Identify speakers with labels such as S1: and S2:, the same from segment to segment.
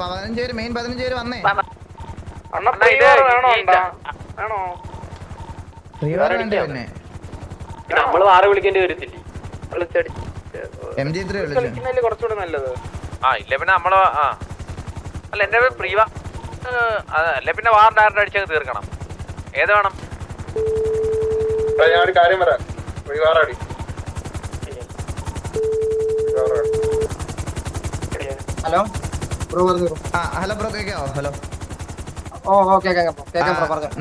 S1: പതിനഞ്ച് മെയിൻ പിന്നെ
S2: നമ്മള് മാറി വിളിക്കേണ്ടി
S3: ആ അല്ല പ്രീവ പിന്നെ തീർക്കണം ഏത് വേണം
S4: ഞാൻ കാര്യം പറയാം
S1: ഹലോ ബ്രോ പറഞ്ഞു ആ ഹലോ ബ്രോ കേക്കാവോ ഹലോ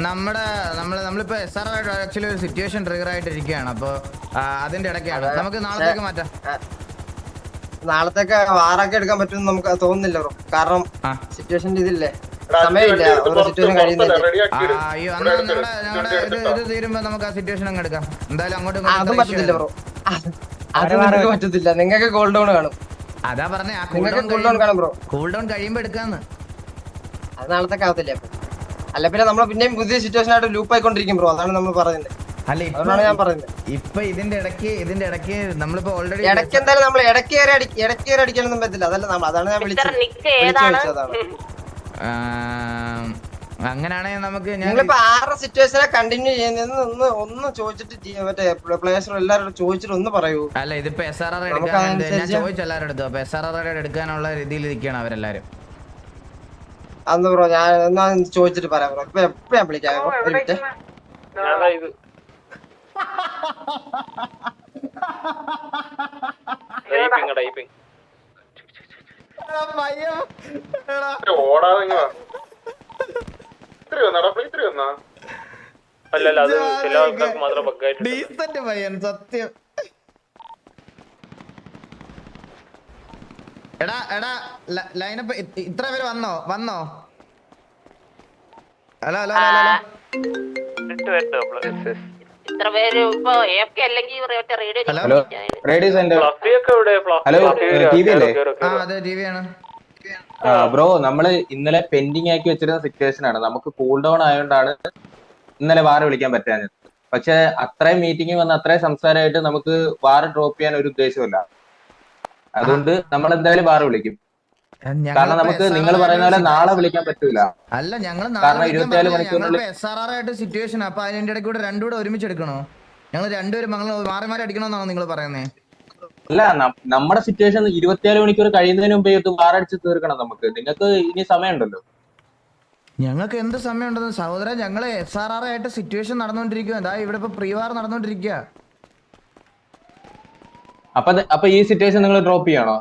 S1: നമ്മുടെ നമ്മള് നമ്മളിപ്പോ എസ് ആർ ആയിട്ട് ആക്ച്വലി ഒരു സിറ്റുവേഷൻ ട്രിഗർ ഇരിക്കുകയാണ് അപ്പൊ അതിന്റെ ഇടയ്ക്കാണ് നമുക്ക് നാളത്തേക്ക് മാറ്റാം
S2: നാളത്തേക്ക് വാറൊക്കെ എടുക്കാൻ പറ്റും നമുക്ക് തോന്നുന്നില്ല ബ്രോ കാരണം സിറ്റുവേഷൻ ഇതില്ലേ സമയമില്ല സിറ്റുവേഷൻ
S1: കഴിയുന്നില്ല അയ്യോ നമുക്ക് ആ സിറ്റുവേഷൻ അങ്ങ് എടുക്കാം എന്തായാലും
S2: അങ്ങോട്ട് പറ്റത്തില്ല ബ്രോ അത് നിങ്ങൾക്ക് പറ്റത്തില്ല നിങ്ങൾക്ക് ഗോൾഡ് കാണും അതാ പറഞ്ഞ ആ കൂൾഡൗൺ കാണാം ബ്രോ
S1: കൂൾഡൗൺ കഴിയുമ്പോ എടുക്കാന്ന്
S2: അത് നാളത്തെ കാവത്തില്ലേ അല്ല പിന്നെ നമ്മള് പിന്നെയും പുതിയ സിറ്റുവേഷൻ ആയിട്ട് ലൂപ്പ് ആയിക്കൊണ്ടിരിക്കും ബ്രോ അതാണ് നമ്മൾ പറയുന്നത്
S1: അല്ല അതുകൊണ്ടാണ് ഞാൻ പറയുന്നത് ഇപ്പൊ ഇതിന്റെ ഇടയ്ക്ക് ഇതിന്റെ ഇടയ്ക്ക് നമ്മളിപ്പോ ഓൾറെഡി
S2: ഇടയ്ക്ക് എന്തായാലും നമ്മൾ ഇടയ്ക്ക് വരെ അടി ഇടയ്ക്ക് വരെ അടിക്കാനൊന്നും പറ്റില്ല അതല്ല നമ്മൾ അതാണ് ഞാൻ
S5: വിളിച്ചത് ഏതാണ്
S1: ആ അങ്ങനെയാണെങ്കിൽ നമുക്ക്
S2: ഞങ്ങളിപ്പോ ആറ് സിറ്റുവേഷനെ കണ്ടിന്യൂ ചെയ്യുന്ന ഒന്ന് ഒന്ന് ചോദിച്ചിട്ട് മറ്റേ പ്ലേയേഴ്സിനോട് എല്ലാവരോടും ചോദിച്ചിട്ട് ഒന്ന് പറയൂ
S1: അല്ല ഇതിപ്പോ എസ് ആർ ആർ ഞാൻ ചോദിച്ചു എല്ലാവരും എടുത്തു അപ്പൊ എസ് ആർ ആർ എടുക്കാനുള്ള രീതിയിൽ നിൽക്കുകയാണ് അവരെല്ലാരും
S2: അന്ന് ബ്രോ ഞാൻ എന്നാ ചോദിച്ചിട്ട് പറയാം ബ്രോ ഇപ്പൊ എപ്പോ ഞാൻ വിളിക്കാം ഒരു മിനിറ്റ്
S3: ടൈപ്പിംഗ് ടൈപ്പിംഗ്
S4: ഓടാതെ ത്രീ വന്നാടാ പ്ലേ ത്രീ വന്നാ അല്ലല്ല അത് ചില ആൾക്കാർക്ക് മാത്രം ബഗ്ഗായിട്ട്
S1: ഹലോ ഹലോ സത്യം എടാ എടാ ലൈനപ്പ് ഹലോ ഹലോ വന്നോ വന്നോ hello hello hello hello
S3: hello hello
S1: hello hello hello
S2: radio centre
S3: hello hello
S2: hello hello hello
S1: hello hello ആണ്
S2: ആ ബ്രോ നമ്മള് ഇന്നലെ പെൻഡിങ് ആക്കി വെച്ചിരുന്ന സിറ്റുവേഷൻ ആണ് നമുക്ക് കൂൾ ഡൗൺ ആയതുകൊണ്ടാണ് ഇന്നലെ വാർ വിളിക്കാൻ പറ്റാഞ്ഞത് പക്ഷെ അത്രയും മീറ്റിംഗ് വന്ന് അത്രയും സംസാരമായിട്ട് നമുക്ക് വാർ ഡ്രോപ്പ് ചെയ്യാൻ ഒരു ഉദ്ദേശമില്ല അതുകൊണ്ട് നമ്മൾ എന്തായാലും വാർ വിളിക്കും കാരണം നമുക്ക് നിങ്ങൾ പറയുന്ന പോലെ നാളെ വിളിക്കാൻ പറ്റൂല
S1: അല്ല ഞങ്ങൾ കാരണം ഇരുപത്തിനാല് മണിക്കൂറിനുള്ളിൽ ആയിട്ട് സിറ്റുവേഷൻ അപ്പൊ അതിന്റെ ഇടയ്ക്ക് കൂടെ രണ്ടുകൂടെ ഒരുമിച്ച് എടുക്കണോ ഞങ്ങൾ രണ്ടുപേരും മാറി മാറി അടിക്കണോന്നാണോ നിങ്ങൾ പറയുന്നത്
S2: അല്ല നമ്മുടെ സിറ്റുവേഷൻ ഇരുപത്തിനാല് മണിക്കൂർ കഴിയുന്നതിന് മുമ്പേ ഇത് വാറടിച്ച് തീർക്കണം നമുക്ക് നിങ്ങൾക്ക് ഇനി സമയമുണ്ടല്ലോ
S1: ഞങ്ങൾക്ക് എന്ത് സമയമുണ്ടെന്ന് സഹോദരൻ ഞങ്ങൾ എസ് ആർ ആർ ആയിട്ട് സിറ്റുവേഷൻ നടന്നുകൊണ്ടിരിക്കുക എന്താ ഇവിടെ ഇപ്പൊ പ്രീവാർ നടന്നുകൊണ്ടിരിക്കുക
S2: അപ്പൊ അപ്പൊ ഈ സിറ്റുവേഷൻ നിങ്ങൾ ഡ്രോപ്പ് ചെയ്യണോ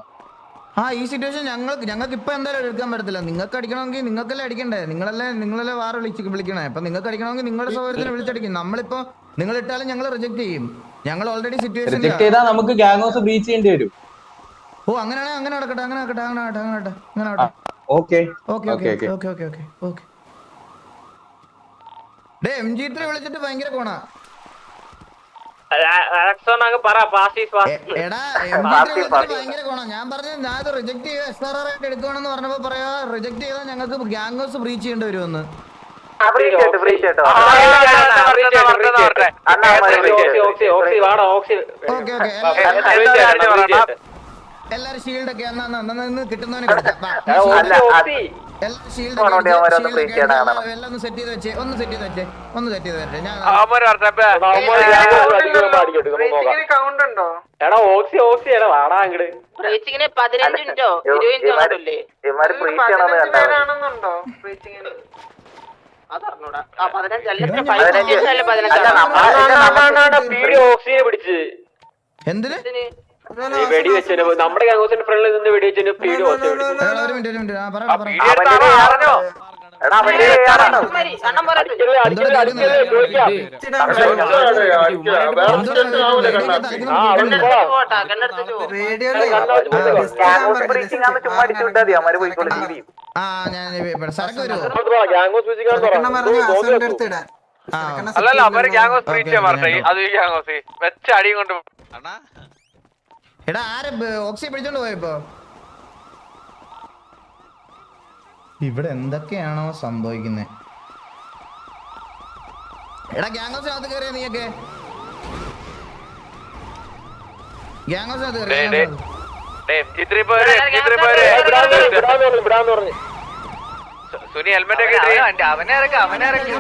S1: ആ ഈ സിറ്റുവേഷൻ ഞങ്ങൾക്ക് ഞങ്ങൾക്ക് ഇപ്പൊ എന്തായാലും എടുക്കാൻ പറ്റത്തില്ല നിങ്ങൾക്ക് അടിക്കണമെങ്കിൽ നിങ്ങൾക്കല്ലേ അടിക്കണ്ടേ നിങ്ങളല്ലേ നിങ്ങളല്ലേ വാർ വിളിച്ച് വിളിക്കണേ അപ്പൊ നിങ്ങൾക്ക് അടിക്കണമെങ്കിൽ നിങ്ങളുടെ സൗകര്യത്തിന് വിളിച്ചടിക്കും നമ്മളിപ്പോ നിങ്ങൾ ഇട്ടാലും ഞങ്ങൾ റിജക്ട് ചെയ്യും ഞങ്ങൾ ഓൾറെഡി സിറ്റുവേഷൻ
S2: റിജക്ട് ചെയ്താൽ നമുക്ക് ഗാങ് ഹൗസ് ബ്രീച്ച് ചെയ്യേണ്ടി വരും
S1: ഓ അങ്ങനെയാണെങ്കിൽ അങ്ങനെ നടക്കട്ടെ അങ്ങനെ നടക്കട്ടെ അങ്ങനെ ആട്ടെ അങ്ങനെ ആട്ടെ അങ്ങനെ ആട്ടെ okay okay okay okay okay okay okay ഡേ എം ജി ത്രീ വിളിച്ചിട്ട് ഭയങ്കര കോണാ ഞാൻ പറഞ്ഞു ഞാൻ റിജക്ട് ചെയ്യുക എസ് ആർ ആർ ആയിട്ട് പറഞ്ഞപ്പോ പറയാ റിജക്ട് ചെയ്താൽ ഞങ്ങൾക്ക് ഗാംഗോസ് ബ്രീച്ച് ചെയ്യേണ്ടി വരുമെന്ന്
S3: എല്ലാരും
S1: ഷീൽഡ് ഒക്കെ അന്ന് കിട്ടുന്നവനെ എല്ലാരും ഷീൽഡ് എല്ലാം സെറ്റ് ചെയ്ത് വെച്ചേ ഒന്ന് സെറ്റ് ചെയ്ത് വെച്ചേ ഒന്ന് സെറ്റ് വെച്ചേ
S3: ഞാൻ കൗണ്ട് ഉണ്ടോ എടാ ഓക്സി ഓക്സി എടാ വാടാ അങ്ങട്
S5: ബ്രീച്ചിങ്ങിന് പതിനഞ്ച് മിനിറ്റോ ഇരുപത് മിനിറ്റോ ആണല്ലേ
S2: പതിനഞ്ച്
S5: പേരാണെന്നുണ്ടോ ബ്രീച്ചിങ്ങിന് അതറിഞ്ഞൂടാ ആ പതിനഞ്ചല്ല പതിനഞ്ചല്ല
S3: പതിനഞ്ചാണ് പീഡി ഓക്സിജനെ പിടിച്ച് എന്തിന് നമ്മുടെ ഫ്രണ്ടിൽ നിന്ന് വെടിവെച്ചു പീഡി
S1: ഓക്സിജൻ
S3: ആ ഞാൻ അല്ലല്ല അവര് ഗ്യാങ് ഓഫ് സ്ട്രീറ്റ് മാറട്ടെ അത് ഗ്യാങ് ഓഫ് വെച്ച അടിയും കൊണ്ട്
S1: എടാ ആരെ ഓക്സി പിടിച്ചോണ്ട് പോയപ്പോ ഇവിടെ എന്തൊക്കെയാണോ സംഭവിക്കുന്നത് എടാ ഗ്യാങ് ഹൗസ് അത് കയറിയ നീയൊക്കെ ഗ്യാങ് ഹൗസ് അത്
S3: കയറിയ സുനി ഹെൽമെറ്റ് ഒക്കെ ഇട്ട് അവനെ ഇറക്കി അവനെ ഇറക്കി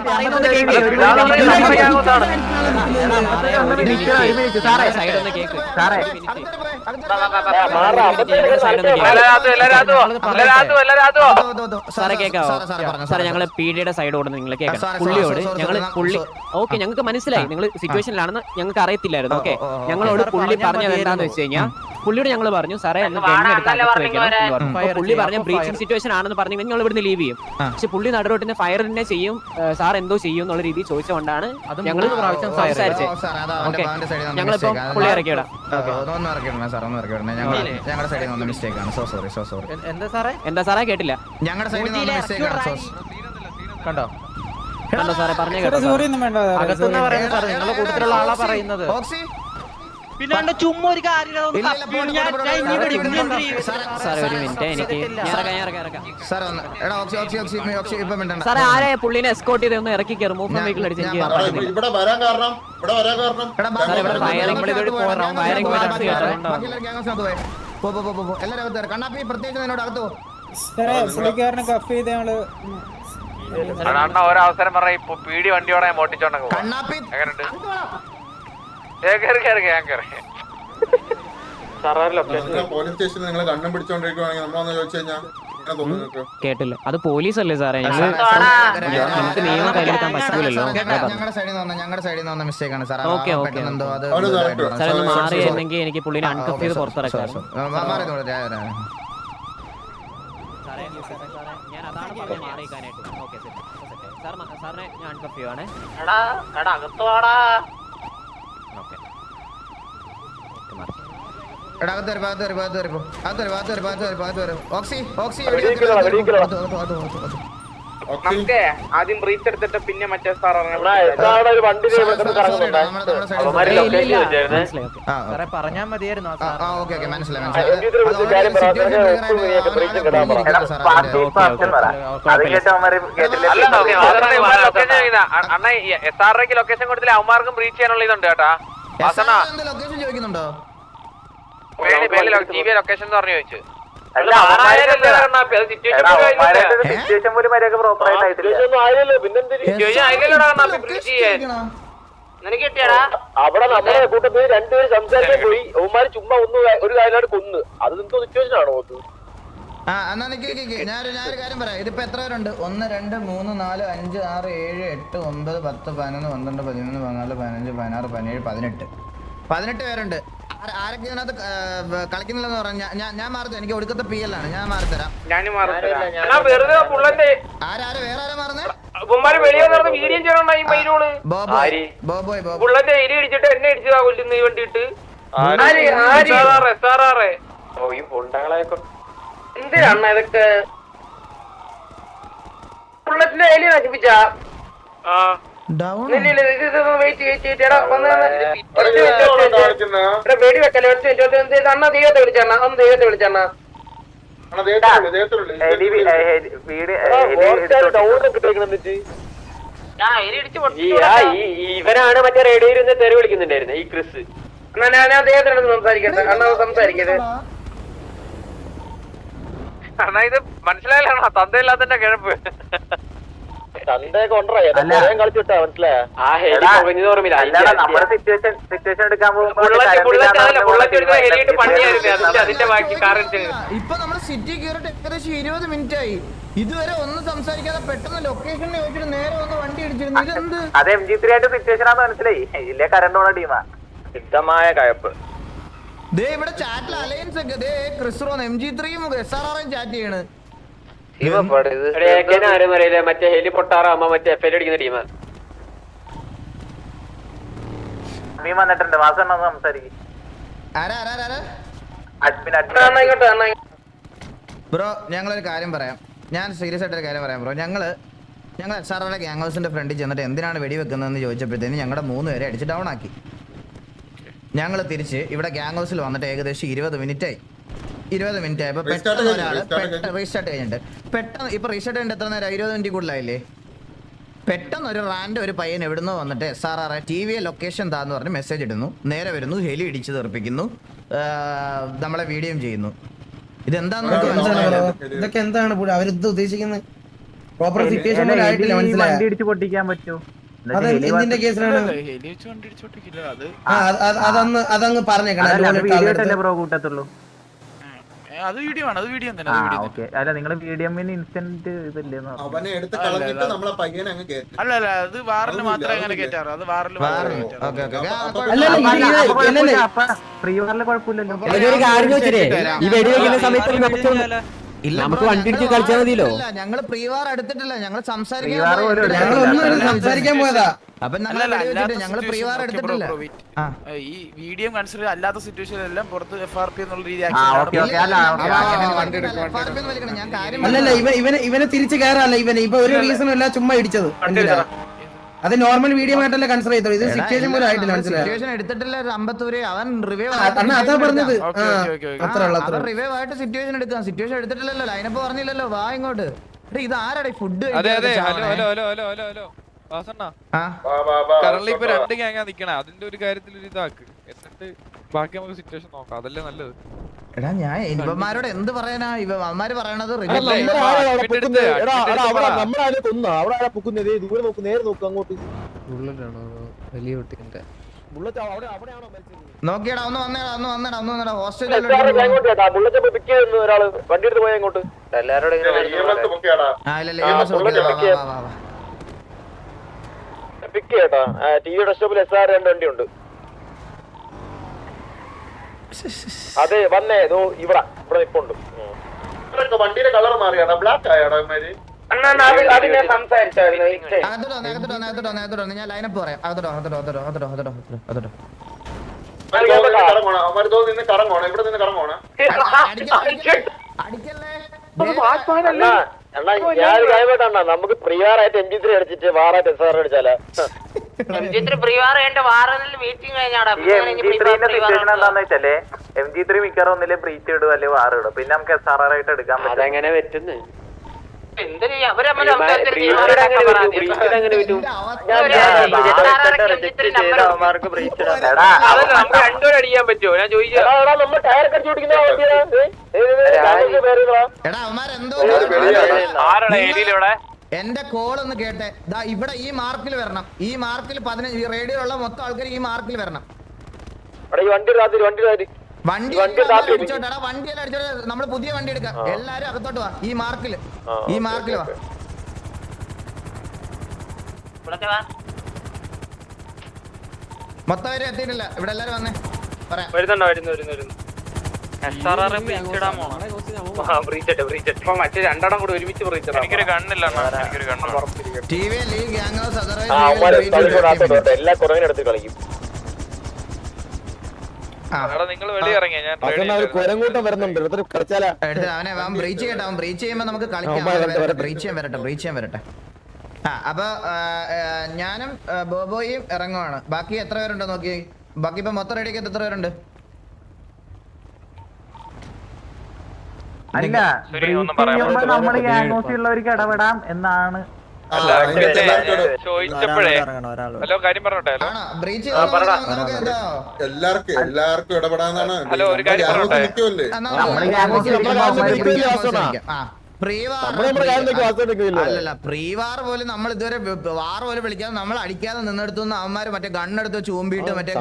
S1: സാറേ കേക്കാവോ സാറേ ഞങ്ങള് പീഡിയുടെ സൈഡ് ഓടുന്നു നിങ്ങൾ കേൾക്കാം പുള്ളിയോട് ഞങ്ങള് പുള്ളി ഓക്കെ ഞങ്ങൾക്ക് മനസ്സിലായി നിങ്ങൾ സിറ്റുവേഷനിലാണെന്ന് ഞങ്ങൾക്ക് അറിയത്തില്ലായിരുന്നു ഓക്കെ ഞങ്ങളോട് പുള്ളി പറഞ്ഞത് എന്താന്ന് വെച്ച് കഴിഞ്ഞാൽ പുള്ളിയോട് ഞങ്ങൾ പറഞ്ഞു സാറേ ഒന്ന് ഗണ്ണെടുത്ത് പുള്ളി പറഞ്ഞ ബ്രീച്ചിങ് സിറ്റുവേഷൻ ആണെന്ന് പറഞ്ഞു ഞങ്ങൾ ഇവിടുന്ന് ലീവ് ചെയ്യും പക്ഷെ പുള്ളി നടുറോട്ടിന് ഫയർ തന്നെ ചെയ്യും സാർ എന്തോ ചെയ്യും എന്നുള്ള രീതി ചോദിച്ചുകൊണ്ടാണ് ഞങ്ങൾ സംസാരിച്ചത് ഞങ്ങളിപ്പോ പുള്ളി ഇറക്കി വിടാം എന്താ സാറേ കേട്ടില്ല
S3: ഞങ്ങളുടെ കണ്ടോ
S1: കണ്ടോ സാറേ പറഞ്ഞു
S2: കേട്ടോ സോറി ഒന്നും വേണ്ട
S1: അകത്തുനിന്ന് പറയുന്നത് സാറേ നിങ്ങളുടെ കൂട്ടത്തിലുള്ള ആളാ പറയുന്നത് പിന്നാണ്ട് ചുമ്മാ ഒരു സാറേ ആരെ പുള്ളിനെ എസ്കോട്ട് ചെയ്ത് ഇറക്കി കയറും മൂവ് വെഹിക്കിൾ അടിച്ച് എനിക്ക് പ്രത്യേകിച്ച്
S3: ഒരവസരം പറയാ ഇപ്പൊ പീടി വണ്ടിയോടെ മോട്ടിച്ചോണ്ടൊക്കെ സ്റ്റേഷനിൽ
S4: നിങ്ങൾ
S1: കേട്ടില്ല അത് പോലീസ് അല്ലേ സാറേ ഞങ്ങൾ നിയമം
S3: മാറിയിരുന്നെങ്കിൽ
S1: എനിക്ക് പുള്ളിനെ അൺകഫ് ചെയ്ത് പുറത്തിറക്കാം ഞാൻ അതാണ് പറഞ്ഞത് മാറിയിക്കാനായിട്ട് ഓക്കെ സാറിനെ ഞാൻ അൺകഫ് ചെയ്യുവാണേ അകത്തുവാടാ നമുക്ക്
S3: ആദ്യം ബ്രീച്ച് എടുത്തിട്ട് പിന്നെ മറ്റേ സാർ
S1: പറഞ്ഞാൽ മതിയായിരുന്നു
S3: അണ്ണ എസ് ആർ ലൊക്കേഷൻ കൊടുത്തില്ല അവന്മാർക്കും ബ്രീച്ച് ചെയ്യാനുള്ള ഇതുണ്ട് കേട്ടാ
S1: ലൊക്കേഷൻ ചോദിക്കുന്നുണ്ടോ
S3: ലൊക്കേഷൻ
S2: ആയിട്ടില്ല
S3: പിന്നെന്താ
S2: അവിടെ നമ്മളെ കൂട്ടത്തിൽ രണ്ടുപേര് സംസാരിക്കാൻ പോയി അവന്മാര് ചുമ്മാ ഒന്ന് ഒരു കാര്യമാണ് കൊന്ന് അത് നിങ്ങൾക്ക് സിറ്റുവേഷൻ ആണോ
S1: കാര്യം ഇതിപ്പോ എത്ര പേരുണ്ട് ഒന്ന് രണ്ട് മൂന്ന് നാല് അഞ്ച് ആറ് ഏഴ് എട്ട് ഒമ്പത് പത്ത് പതിനൊന്ന് പന്ത്രണ്ട് പതിമൂന്ന് പതിനാല് പതിനഞ്ച് പതിനാറ് പതിനേഴ് പതിനെട്ട് പതിനെട്ട് പേരുണ്ട് ആരൊക്കെയാണ് അത് കളിക്കുന്നില്ലെന്ന് പറഞ്ഞ ഞാൻ മാറുന്നു എനിക്ക് ഒടുക്കത്തെ പി എല്ലാണ് ഞാൻ മാറിത്തരാം ആരാരെ വേറെ ആരാ മാറുന്നേ
S5: എന്തിനാണ് ഇതൊക്കെ ബുള്ളറ്റിന്റെ ഏലി നശിപ്പിച്ചാ ഡൗൺ മിനിറ്റ്
S2: ഇവനാണ് മറ്റേ റേഡിയോയിൽ നിന്ന് തെറി വിളിക്കുന്നുണ്ടായിരുന്നു ഈ ക്രിസ്
S5: ഞാൻ അദ്ദേഹത്തിനോട് സംസാരിക്കട്ടെ അണ്ണാ സംസാരിക്കട്ടെ
S3: അണ്ണാ ഇത് മനസ്സിലായാലാണോ തന്തയില്ലാത്തന്റെ കിഴപ്പ്
S2: ഇപ്പൊ നമ്മള്
S1: സിറ്റി കയറിട്ട് ഏകദേശം ഇരുപത് മിനിറ്റ് ആയി ഇതുവരെ ഒന്നും സംസാരിക്കാതെ പെട്ടെന്ന് ലൊക്കേഷൻ ചോദിച്ചിട്ട് നേരെ ഒന്ന് വണ്ടി ഇടിച്ചിരുന്നു
S2: അത് എം ജി ത്രീ ആയിട്ട് സിറ്റുവേഷൻ ആണെന്ന് മനസ്സിലായി ഇതിലെ കരണ്ടോള ടീമാ
S3: സിദ്ധമായ കയപ്പ്
S1: ദേ ഇവിടെ ചാറ്റിൽ അലയൻസ് ഒക്കെ ദേ ക്രിസ്റോൻ എം ജി ത്രീയും എസ് ആർ ആറും ചാറ്റ് ചെയ്യണേ
S3: മറ്റേ മറ്റേ
S1: ബ്രോ ഞങ്ങളൊരു കാര്യം പറയാം ഞാൻ സീരിയസ് ആയിട്ടൊരു കാര്യം പറയാം ബ്രോ ഞങ്ങള് ഞങ്ങൾ എസ് ആർ ആറുടെ ഗ്യാങ്സിന്റെ ഫ്രണ്ടിൽ ചെന്നിട്ട് എന്തിനാണ് വെടിവെക്കുന്നതെന്ന് ചോദിച്ചപ്പോഴത്തേന് ഞങ്ങളുടെ മൂന്ന് പേരെ അടിച്ച് ഡൗൺ ആക്കി ഞങ്ങൾ തിരിച്ച് ഇവിടെ ഗ്യാങ് ഹൗസിൽ വന്നിട്ട് ഏകദേശം ഇരുപത് മിനിറ്റായി ഇരുപത് മിനിറ്റ് ആയപ്പോ
S4: പെട്ടെന്ന് ഒരാള്
S1: റീസ്റ്റാർട്ട് കഴിഞ്ഞിട്ട് പെട്ടെന്ന് ഇപ്പൊ റീസ്റ്റാർട്ട് കഴിഞ്ഞിട്ട് എത്ര നേരം ഇരുപത് മിനിറ്റ് കൂടുതലായില്ലേ പെട്ടെന്ന് ഒരു റാൻഡ് ഒരു പയ്യൻ എവിടുന്ന് വന്നിട്ട് sir R T V location താന്ന് പറഞ്ഞ് മെസ്സേജ് ഇടുന്നു നേരെ വരുന്നു ഹെലി ഇടിച്ച് തീർപ്പിക്കുന്നു നമ്മളെ വീഡിയോയും ചെയ്യുന്നു ഇതെന്താന്ന് മനസ്സിലായില്ല ഇതൊക്കെ എന്താണ് ഉദ്ദേശിക്കുന്നത് പൊട്ടിക്കാൻ അതങ്ങ് പറഞ്ഞേക്കണം ബ്രോ
S3: അത് വീഡിയോ ആണ് അത് വീഡിയോ
S1: തന്നെ ഓക്കെ അല്ല നിങ്ങളെ വീഡിയോമിന് ഇൻസ്റ്റന്റ് ഇതില്ലേ
S4: അവനെ കളഞ്ഞിട്ട് നമ്മളെ പയ്യനെ
S3: അല്ല അല്ല അത് വാറിന് മാത്രമേ അങ്ങനെ കേറ്റാറ് അത് വാറിൽ കേറ്റാറ്.
S1: അല്ല, അല്ല, ഫ്രീ ഫയറിലെ കുഴപ്പമില്ലല്ലോ ഒരു ഈ സമയത്ത് ഒരു നമുക്ക് വണ്ടി ഇടിച്ച് കളിച്ചാൽ മതിയല്ലോ ഞങ്ങള് പ്രീവാർ എടുത്തിട്ടില്ല ഞങ്ങൾ സംസാരിക്കാൻ സംസാരിക്കാൻ പോയതാ
S3: എടുത്തിട്ടില്ല ഈ വീഡിയോ അല്ലാത്ത പുറത്ത് എഫ് ആർ പി എന്നുള്ള
S1: ഇവനെ ഇവനെ തിരിച്ചു കയറാല്ല ഇവനെ ഇപ്പൊ ഒരു റീസണും ഇല്ല ചുമ്മാ ഇടിച്ചത് അത് നോർമൽ വീഡിയോ ആയിട്ടല്ല കൺസിഡർ ചെയ്തോ ഇത് സിറ്റുവേഷൻ പോലും ആയിട്ടില്ല മനസ്സിലായി എടുത്തിട്ടില്ല അമ്പത്തൂര് അവൻ റിവൈവ് അതാ പറഞ്ഞത് അത്ര അത്ര റിവൈവ് ആയിട്ട് സിറ്റുവേഷൻ എടുക്കാം സിറ്റുവേഷൻ എടുത്തിട്ടില്ലല്ലോ ലൈനപ്പ് പറഞ്ഞില്ലല്ലോ വാ ഇങ്ങോട്ട് ഇത് ആരാടേ ഫുഡ്
S3: അതെ അതെ hello hello hello hello hello hello current ഇപ്പൊ രണ്ട് ഗ്യാങ്ങാ നിക്കണേ അതിന്റെ ഒരു കാര്യത്തിൽ ഒരു ഇതാക്ക് എന്നിട്ട് ബാക്കി നമുക്ക് സിറ്റുവേഷൻ നോക്കാം അതല്ലേ നല്ലത്
S1: എടാ ഞാൻ ഇനിപ്പന്മാരോട് എന്ത് പറയാനാ ഇവന്മാര് പറയണത്
S4: ദൂരെ നോക്ക് നേരെ നോക്ക് അങ്ങോട്ട്
S1: വലിയ നോക്കിയടാ ഒന്ന് വന്നേടാ ഒന്ന് വന്നേടാ ഒന്ന് വന്നേടാ
S2: ഹോസ്റ്റലിൽ ടിവിയുടെ സ്റ്റോപ്പിൽ എസ് ആർ രണ്ട് വണ്ടിയുണ്ട് അതെ വന്നേ ഏതോ ഇവിടെ ഇവിടെ നിപ്പുണ്ട്
S4: വണ്ടിയുടെ കളർ മാറിയാണ് ബ്ലാക്ക് ആയാടാ ഇവന്മാര്
S1: ഞാൻ ലൈനപ്പ് പറയാം
S4: കറങ്ങോണം നിന്ന് കറങ്ങോണം
S2: അണ്ണാ നമുക്ക് പ്രിയാറായിട്ട് എം ജി ത്രീ അടിച്ചിട്ട് വാറായിട്ട് എസ് ആർ അടിച്ചാലേ
S5: എം ജി ത്രീ പ്രീവാർ കഴിഞ്ഞ വാറനിൽ മീറ്റിംഗ് കഴിഞ്ഞാടേ
S2: എം ജി ത്രീ മിക്കവാറും ഒന്നിലെ പ്രീറ്റ് ഇടും അല്ലെ വാർ ഇടും പിന്നെ നമുക്ക് എസ് ആർ ആർ ആയിട്ട് എടുക്കാൻ
S1: പറ്റും അതെങ്ങനെ പറ്റുന്നു
S5: ഞാൻ ഏരിയയിലൂടെ
S1: എന്റെ കോൾ ഒന്ന് കേട്ടെ ദാ ഇവിടെ ഈ മാർക്കിൽ വരണം ഈ മാർക്കിൽ പതിനഞ്ച് റേഡിയോ ഉള്ള മൊത്തം ആൾക്കാർ ഈ മാർക്കിൽ വരണം വണ്ടി അടിച്ചോട്ടാ വണ്ടി എല്ലാം അടിച്ചോട്ടെ നമ്മള് പുതിയ വണ്ടി എടുക്കാം എല്ലാരും അകത്തോട്ട് വാ ഈ മാർക്കിൽ ഈ മാർക്കിൽ വാ മൊത്തം വരെ എത്തിയിട്ടില്ല ഇവിടെ എല്ലാരും വന്നേ
S3: പറയാം വരുന്നുണ്ടോ വരുന്നു വരുന്നു വരുന്നു ഒരുമിച്ച്
S2: എല്ലാ
S1: അപ്പൊ ഞാനും ബോബോയും ഇറങ്ങുവാണ് ബാക്കി എത്ര പേരുണ്ടോ നോക്കി ബാക്കി ഇപ്പൊ മൊത്തം റെഡിയാക്കി എത്ര പേരുണ്ട് അല്ല നമ്മൾ ഇടപെടാം എന്നാണ് ഹലോ കാര്യം പറഞ്ഞോട്ടെ എല്ലാവർക്കും എല്ലാവർക്കും ഇടപെടാന്നാണ് ഹലോ ഒരു കാര്യം പറഞ്ഞോട്ടെ അല്ലല്ല പ്രീവാർ പോലും നമ്മൾ ഇതുവരെ വാർ പോലും വിളിക്കാതെ നമ്മൾ അടിക്കാതെ നിന്നെടുത്തു അവന്മാര് മറ്റേ ഗണ്ണെടുത്ത് ചൂമ്പിട്ട് മറ്റേ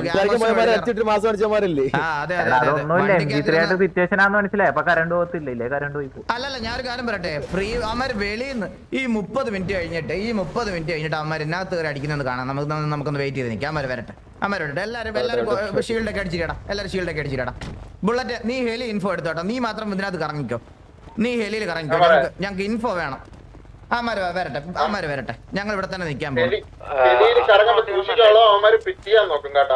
S1: അല്ലല്ല ഞാനൊരു കാര്യം പറയട്ടെ ഫ്രീ അവന്മാര് വെളിയിൽ നിന്ന് ഈ മുപ്പത് മിനിറ്റ് കഴിഞ്ഞിട്ട് ഈ മുപ്പത് മിനിറ്റ് കഴിഞ്ഞിട്ട് അവന്മാർ എന്നാത്ത് വരെ അടിക്കുന്നത് കാണാം നമുക്ക് നമുക്കൊന്ന് വെയിറ്റ് ചെയ്ത് നിൽക്കാം അവര് വരട്ടെ അമ്മ വരട്ടെ എല്ലാവരും എല്ലാവരും ഷീൽഡൊക്കെ അടിച്ചിട്ടാ എല്ലാവരും ഷീൽഡൊക്കെ അടിച്ചിട്ടാ ബുള്ളറ്റ് നീ ഹെലി ഇൻഫോ എടുത്തോട്ടോ നീ മാത്രം ഇതിനകത്ത് കറങ്ങിക്കോ നീ ഹെലിയിൽ കറങ്ങി ഞങ്ങൾക്ക് ഇൻഫോ വേണം അമ്മാര് വരട്ടെ അമ്മാര് വരട്ടെ ഞങ്ങൾ ഇവിടെ തന്നെ നിൽക്കാൻ പോകും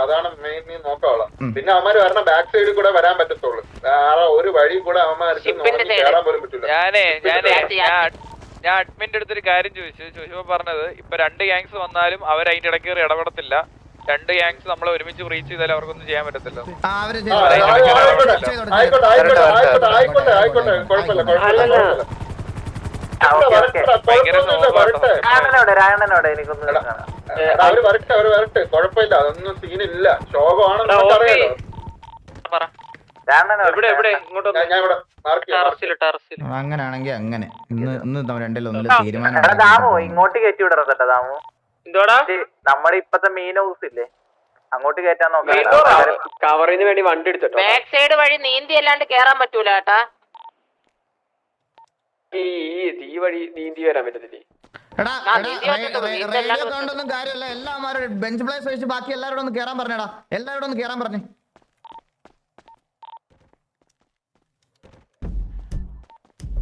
S1: അതാണ് മെയിൻ പിന്നെ അവന്മാര് വരണ ബാക്ക് സൈഡിൽ കൂടെ വരാൻ പറ്റത്തുള്ളൂ വേറെ ഒരു വഴി കൂടെ ഞാൻ അഡ്മിന്റെ അടുത്തൊരു കാര്യം ചോദിച്ചു ചോദിച്ചപ്പോ പറഞ്ഞത് ഇപ്പൊ രണ്ട് ഗാങ്സ് വന്നാലും അവർ അതിന്റെ ഇടയ്ക്ക് ഇടപെടത്തില്ല രണ്ട് ഗാങ്സ് നമ്മൾ ഒരുമിച്ച് ബ്രീച്ച് ചെയ്താൽ അവർക്കൊന്നും ചെയ്യാൻ പറ്റത്തില്ലോ അവര് വരട്ടെ അവര് അതൊന്നും സീനില്ല അങ്ങനെ ഇന്ന് ഇന്ന് രണ്ടിലൊന്നും തീരുമാനം ഇങ്ങോട്ട് കയറ്റി വിടറോ കേട്ടോ ദാമു എന്തോടാ നമ്മുടെ ഇപ്പത്തെ മെയിൻ ഹൗസ് ഇല്ലേ അങ്ങോട്ട് കയറ്റാൻ നോക്കാം കവറിന് വേണ്ടി വണ്ടി എടുത്തിട്ടോ ബാക്ക് സൈഡ് വഴി നീന്തി അല്ലാണ്ട് കേറാൻ പറ്റൂല ഏട്ടാ ഈ ഈ വഴി നീന്തി വരാൻ പറ്റത്തില്ലേ എടാ കൊണ്ടൊന്നും കാര്യമല്ല എല്ലാവരും ബെഞ്ച് പ്ലേസ് വെച്ച് ബാക്കി എല്ലാവരോടും ഒന്ന് കേറാൻ പറഞ്ഞടാ എല്ലാവരോടും ഒന്ന് കേറാൻ പറഞ്ഞു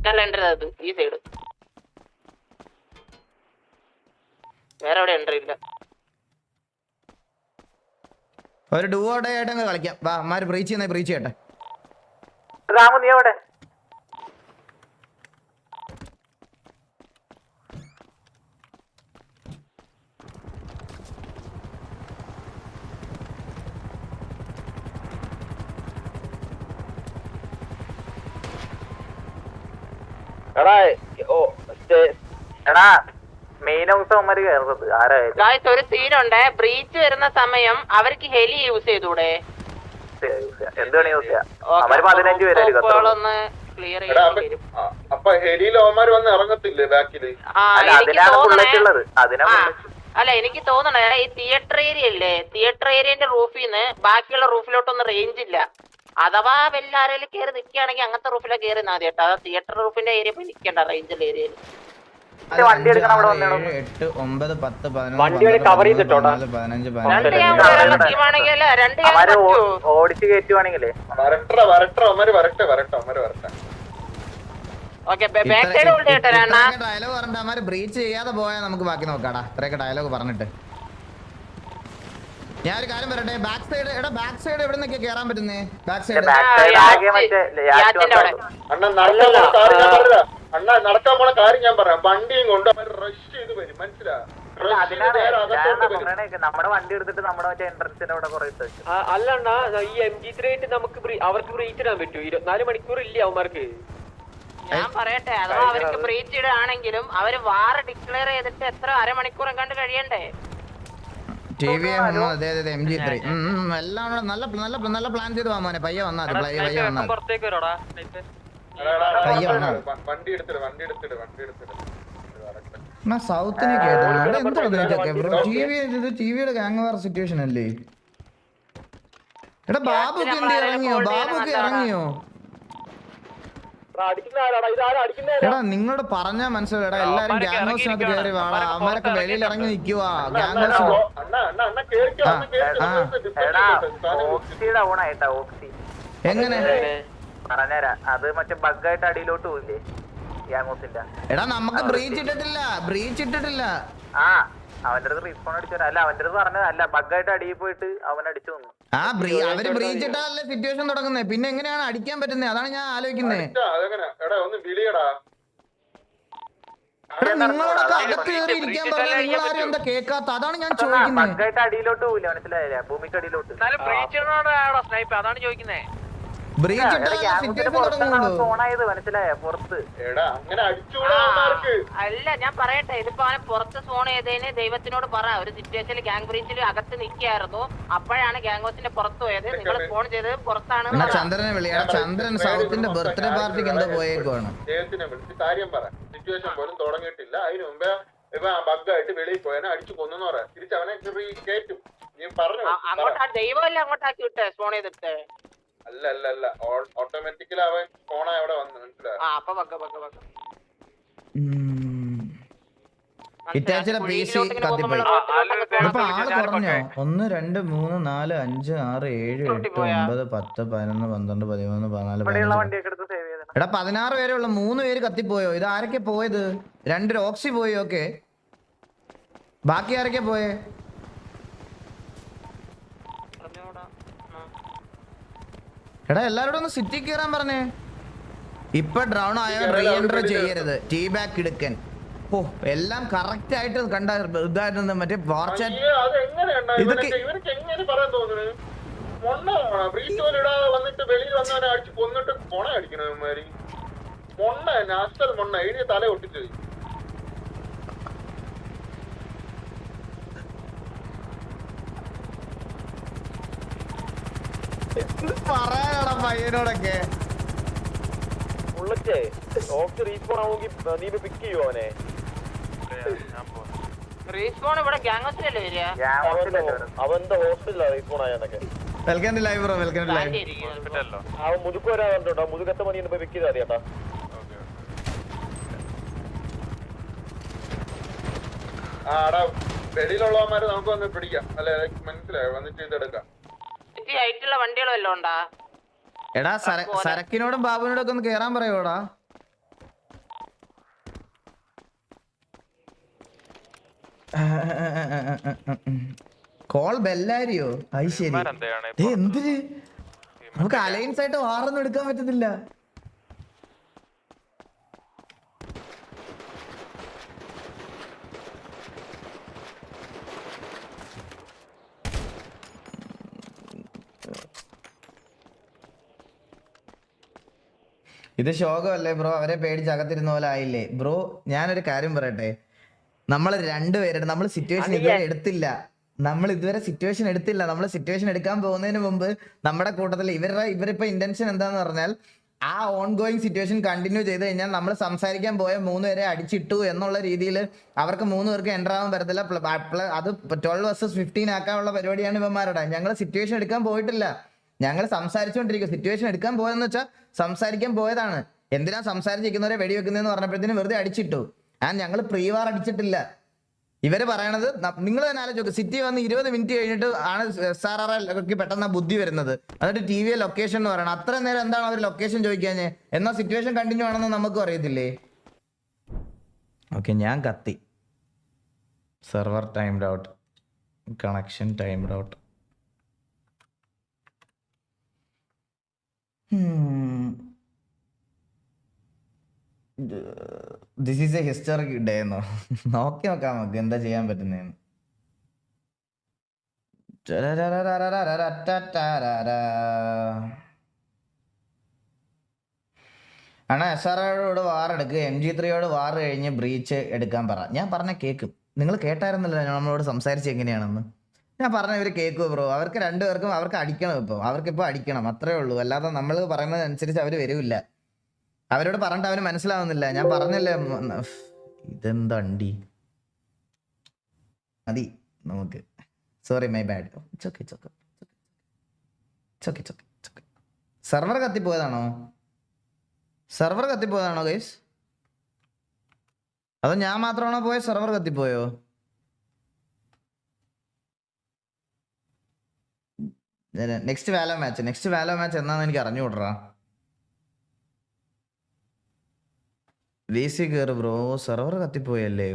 S1: കലണ്ടർ അത് ഈ സൈഡ് വേറെ എവിടെ എൻട്രി ഇല്ല ഒരു ഡുവോടെ ആയിട്ട് അങ്ങ് കളിക്കാം വാ അമ്മാര് ബ്രീച്ച് ചെയ്യുന്ന ബ്രീച്ച് ചെയ്യട്ടെ രാമു നീ എവിടെ എടാ ഓ എടാ ഒരു സീനുണ്ട് ബ്രീച്ച് വരുന്ന സമയം അവർക്ക് ഹെലി യൂസ് ചെയ്തൂടെ ഒന്ന് ക്ലിയർ വന്ന് അല്ല എനിക്ക് തോന്നണേ ഉള്ളത് എനിക്ക് ഈ തിയേറ്റർ ഏരിയ ഇല്ലേ തിയേറ്റർ ഏരിയന്റെ റൂഫിന്ന് ബാക്കിയുള്ള റൂഫിലോട്ടൊന്നും റേഞ്ച് ഇല്ല അഥവാ വല്ല കേറി കയറി നിൽക്കുകയാണെങ്കിൽ അങ്ങനത്തെ റൂഫിലാണ് കയറി നാദ്യം കേട്ടോ തിയേറ്റർ റൂഫിന്റെ ഏരിയ പോയി നിൽക്കണ്ട റേഞ്ചുള്ള ഏരിയയിൽ എട്ട് ഒമ്പത് പത്ത് പതിനഞ്ച് ഓടിച്ച് കയറ്റുവാണെങ്കിലേ വരട്ട വരട്ട ഒമര് വരട്ടെ വരട്ടെ ഒമര് വരട്ടെ ഡയലോഗ് പറഞ്ഞിട്ട് അമ്മ ബ്രീച്ച് ചെയ്യാതെ പോയാൽ നമുക്ക് ബാക്കി നോക്കാടാ ഇത്രയൊക്കെ ഡയലോഗ് പറഞ്ഞിട്ട് ഞാൻ ഒരു കാര്യം പറയട്ടെ ബാക്ക് സൈഡ് എടാ ബാക്ക് സൈഡ് എവിടെന്നൊക്കെ കേറാൻ പറ്റുന്നേ ബാക്ക് സൈഡ് അണ്ണാ നടക്കാൻ പോണ കാര്യം ഞാൻ പറയാം വണ്ടിയും കൊണ്ട് റഷ് ചെയ്ത് വരും മനസ്സിലാ അല്ലണ്ണാ ഈ എം ജി ത്രീ ആയിട്ട് നമുക്ക് അവർക്ക് ബ്രീച്ച് ഇടാൻ പറ്റുമോ ഇരുപത്തിനാല് മണിക്കൂർ ഇല്ല അവന്മാർക്ക് ഞാൻ പറയട്ടെ അഥവാ അവർക്ക് ബ്രീച്ച് ഇടാണെങ്കിലും അവര് വാർ ഡിക്ലെയർ ചെയ്തിട്ട് എത്ര അരമണിക്കൂർ എങ്ങാണ്ട് കഴിയണ്ടേ എല്ലാം നല്ല നല്ല നല്ല പ്ലാൻ ചെയ്ത് വാ മോനെ പയ്യ വന്നാ പയ്യ വന്നാ പുറത്തേക്ക് വരോടാ സൗത്തിനെ കേട്ടോ ടിവിയുടെ സിറ്റുവേഷൻ അല്ലേ എടാ ബാബുക്ക് എന്ത് ഇറങ്ങിയോ ബാബുക്ക് ഇറങ്ങിയോ എടാ നിങ്ങളോട് പറഞ്ഞാ മനസ്സിലാവും എടാ എല്ലാരും ഗ്യാങ് ഹൗസിനകത്ത് കയറി വാടാ അവന്മാരൊക്കെ വെളിയിൽ ഇറങ്ങി നിക്കുവാ ഗ്യാങ് ഹൗസ് എങ്ങനെ പറഞ്ഞുതരാം അത് മറ്റേ ബഗ്ഗായിട്ട് അടിയിലോട്ട് പോയില്ലേ ഗ്യാങ്ങോസിന്റെ എടാ നമുക്ക് ബ്രീച്ച് ഇട്ടിട്ടില്ല ബ്രീച്ച് ഇട്ടിട്ടില്ല ആ അവന്റെ അടുത്ത് റീസ്പോൺ അടിച്ചു അല്ല അവന്റെ അടുത്ത് പറഞ്ഞത് അല്ല ബഗ്ഗായിട്ട് അടിയിൽ പോയിട്ട് അവൻ അടിച്ചു നിന്നു ആ ബ്രീ അവര് ബ്രീച്ച് ഇട്ടാലല്ലേ സിറ്റുവേഷൻ തുടങ്ങുന്നത് പിന്നെ എങ്ങനെയാണ് അടിക്കാൻ പറ്റുന്നത് അതാണ് ഞാൻ ആലോചിക്കുന്നത് നിങ്ങളോടൊക്കെ അകത്ത് കയറി ഇരിക്കാൻ പറഞ്ഞാൽ നിങ്ങൾ ആരും എന്താ കേൾക്കാത്ത അതാണ് ഞാൻ ചോദിക്കുന്നത് ബഗ്ഗായിട്ട് അടിയിലോട്ട് പോയില്ല മനസ്സിലായില്ലേ ഭൂമിക്ക് അടിയിലോട്ട് സ്നൈപ്പ് അതാണ് ചോദിക്കുന്നത് ബ്രേക്ക് ഇട്ടാ ഫിറ്റ് തുടങ്ങുന്നു ഫോണായത് മനസ്സിലായോ പുറത്ത് എടാ അങ്ങനെ അടിച്ചുകൂടാർക്ക് അല്ല ഞാൻ പറയട്ടെ ഇതിപ്പോ അവനെ പുറത്ത് ഫോൺ ചെയ്തതിന് ദൈവത്തിനോട് പറ ഒരു സിറ്റുവേഷനിൽ ഗ്യാങ് ബ്രീച്ചിൽ അകത്ത് നിൽക്കായിരുന്നു അപ്പോഴാണ് ഗ്യാങ് ഹൗസിന്റെ പുറത്ത് പോയത് നിങ്ങൾ ഫോൺ ചെയ്തത് പുറത്താണ് ചന്ദ്രനെ വിളിയാ ചന്ദ്രൻ സൗത്തിന്റെ ബർത്ത്ഡേ പാർട്ടിക്ക് എന്താ പോയേക്കാണ് ദൈവത്തിനെ വിളിച്ച് കാര്യം പറ സിറ്റുവേഷൻ പോലും തുടങ്ങിയിട്ടില്ല അതിനു മുമ്പേ ഇപ്പൊ ബഗ്ഗായിട്ട് വെളിയിൽ പോയാൽ അടിച്ചു കൊന്നു പറയാം തിരിച്ചവനെ കയറ്റും നീ പറഞ്ഞു അങ്ങോട്ടാ ദൈവമല്ല അങ്ങോട്ടാക്കി വിട്ടേ ഫോൺ ചെയ്തിട്ട് അല്ല അല്ല അല്ല ഓട്ടോമാറ്റിക്കലി അവൻ കോണായി അവിടെ വന്നു ഹിറ്റാച്ചിയുടെ പി സി കത്തിപ്പോയി ഇപ്പൊ ആള് കുറഞ്ഞോ ഒന്ന് രണ്ട് മൂന്ന് നാല് അഞ്ച് ആറ് ഏഴ് എട്ട് ഒമ്പത് പത്ത് പതിനൊന്ന് പന്ത്രണ്ട് പതിമൂന്ന് പതിനാല് പതിനഞ്ച് എടാ പതിനാറ് പേരെ ഉള്ള മൂന്ന് പേര് കത്തിപ്പോയോ ഇത് ആരൊക്കെ പോയത് രണ്ട് ഓക്സി പോയി ഓക്കെ ബാക്കി ആരൊക്കെ പോയേ എടാ എല്ലാരോടും ഒന്ന് സിറ്റി കയറാൻ പറഞ്ഞേ ഇപ്പൊ ഡ്രൗൺ ആയ റീ ചെയ്യരുത് ടീ ബാക്ക് എടുക്കൻ ഓ എല്ലാം കറക്റ്റ് ആയിട്ട് കണ്ട ഇതായിരുന്നു മറ്റേ വാർച്ച പറയാ പയ്യനോടൊക്കെ ബുള്ളറ്റേ respawn pick welcome to welcome to live ആടാ നമുക്ക് വന്ന് പിടിക്കാം അല്ലെ മനസ്സിലായോ വന്നിട്ട് ചെയ്തെടുക്കാം വണ്ടികളോ വല്ലതും എടാ സരക്കിനോടും ബാബുവിനോടും ഒക്കെ ഒന്ന് കേറാൻ പറയൂടാ കോൾ ബെല്ലാരിയോ അത് ശരി എന്തിന് നമുക്ക് അലയൻസ് ആയിട്ട് വാറൊന്നും എടുക്കാൻ പറ്റത്തില്ല ഇത് ശോകമല്ലേ ബ്രോ അവരെ പേടിച്ച് അകത്തിരുന്ന പോലെ ആയില്ലേ ബ്രോ ഞാനൊരു കാര്യം പറയട്ടെ നമ്മൾ രണ്ടുപേരുടെ നമ്മൾ സിറ്റുവേഷൻ ഇതുവരെ എടുത്തില്ല നമ്മൾ ഇതുവരെ സിറ്റുവേഷൻ എടുത്തില്ല നമ്മൾ സിറ്റുവേഷൻ എടുക്കാൻ പോകുന്നതിന് മുമ്പ് നമ്മുടെ കൂട്ടത്തിൽ ഇവരുടെ ഇവരിപ്പോ ഇന്റൻഷൻ എന്താന്ന് പറഞ്ഞാൽ ആ ഓൺ ഗോയിങ് സിറ്റുവേഷൻ കണ്ടിന്യൂ ചെയ്ത് കഴിഞ്ഞാൽ നമ്മൾ സംസാരിക്കാൻ പോയ മൂന്ന് പേരെ അടിച്ചിട്ടു എന്നുള്ള രീതിയിൽ അവർക്ക് മൂന്ന് പേർക്ക് എൻ്റർ ആവാൻ പറ്റത്തില്ല അത് ട്വൽവ് വേഴ്സസ് ഫിഫ്റ്റീൻ ആക്കാനുള്ള പരിപാടിയാണ് ഇവന്മാരുടെ ഞങ്ങൾ സിറ്റുവേഷൻ എടുക്കാൻ പോയിട്ടില്ല ഞങ്ങൾ സംസാരിച്ചുകൊണ്ടിരിക്കും സിറ്റുവേഷൻ എടുക്കാൻ പോയെന്ന് വെച്ചാൽ സംസാരിക്കാൻ പോയതാണ് എന്തിനാ സംസാരിച്ചിരിക്കുന്നവരെ വെടിവെക്കുന്നതെന്ന് പറഞ്ഞപ്പോഴത്തേനും വെറുതെ അടിച്ചിട്ടു ആ ഞങ്ങൾ പ്രീവാർ അടിച്ചിട്ടില്ല ഇവര് പറയണത് നിങ്ങൾ തന്നെ ആലോചിക്കും സിറ്റി വന്ന് ഇരുപത് മിനിറ്റ് കഴിഞ്ഞിട്ട് ആണ് എസ് ആർ ആർ ഒക്കെ പെട്ടെന്ന് ബുദ്ധി വരുന്നത് എന്നിട്ട് ടി വിയെ ലൊക്കേഷൻ എന്ന് പറയണം അത്ര നേരം എന്താണ് അവർ ലൊക്കേഷൻ ചോദിക്കാഞ്ഞ് എന്നാ സിറ്റുവേഷൻ കണ്ടിന്യൂ ആണെന്ന് നമുക്ക് അറിയത്തില്ലേ ഓക്കെ ഞാൻ കത്തി server time doubt connection time doubt this is a historic day എന്നോ നോക്കി നോക്കാം നമുക്ക് എന്താ ചെയ്യാൻ പറ്റുന്നതെന്ന് അണ എസ് ആർ ഒയോട് വാർ എടുക്കുക എം ജി ത്രീയോട് വാർ കഴിഞ്ഞ് ബ്രീച്ച് എടുക്കാൻ പറ ഞാൻ പറഞ്ഞ കേക്ക് നിങ്ങൾ കേട്ടായിരുന്നല്ലോ നമ്മളോട് സംസാരിച്ച് എങ്ങനെയാണെന്ന് ഞാൻ പറഞ്ഞ ഇവർ കേൾക്കുക ബ്രോ അവർക്ക് രണ്ടുപേർക്കും അവർക്ക് അടിക്കണം ഇപ്പൊ അവർക്ക് ഇപ്പോൾ അടിക്കണം അത്രേ ഉള്ളൂ അല്ലാതെ നമ്മൾ പറയുന്നതനുസരിച്ച് അവർ വരൂല്ല അവരോട് പറഞ്ഞിട്ട് അവന് മനസ്സിലാവുന്നില്ല ഞാൻ പറഞ്ഞല്ലേ ഇതെന്തണ്ടി മതി നമുക്ക് സോറി മൈ ബാഡ് സെർവർ കത്തിപ്പോയതാണോ സെർവർ കത്തിപ്പോയതാണോ ഗൈസ് അതോ ഞാൻ മാത്രമാണോ പോയ സെർവർ കത്തിപ്പോയോ next Valo match next Valo match എന്നാന്ന് എനിക്ക് അറിഞ്ഞു അറിഞ്ഞുകൂടാ വി സി കയറി ബ്രോ സെർവർ കത്തിപ്പോയല്ലേ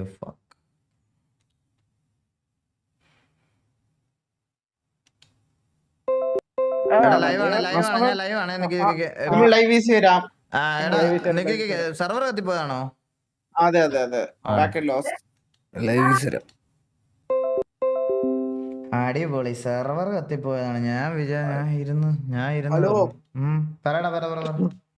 S1: സെർവർ കത്തിപ്പോയാണോ അതെ അതെ അതെ ലൈവ് വിസരാം അടിപൊളി സെർവർ കത്തിപ്പോയതാണ് ഞാൻ വിചാരിച്ചു ഞാൻ ഇരുന്ന് ഞാൻ ഇരുന്ന് പറയടാ പറ പറ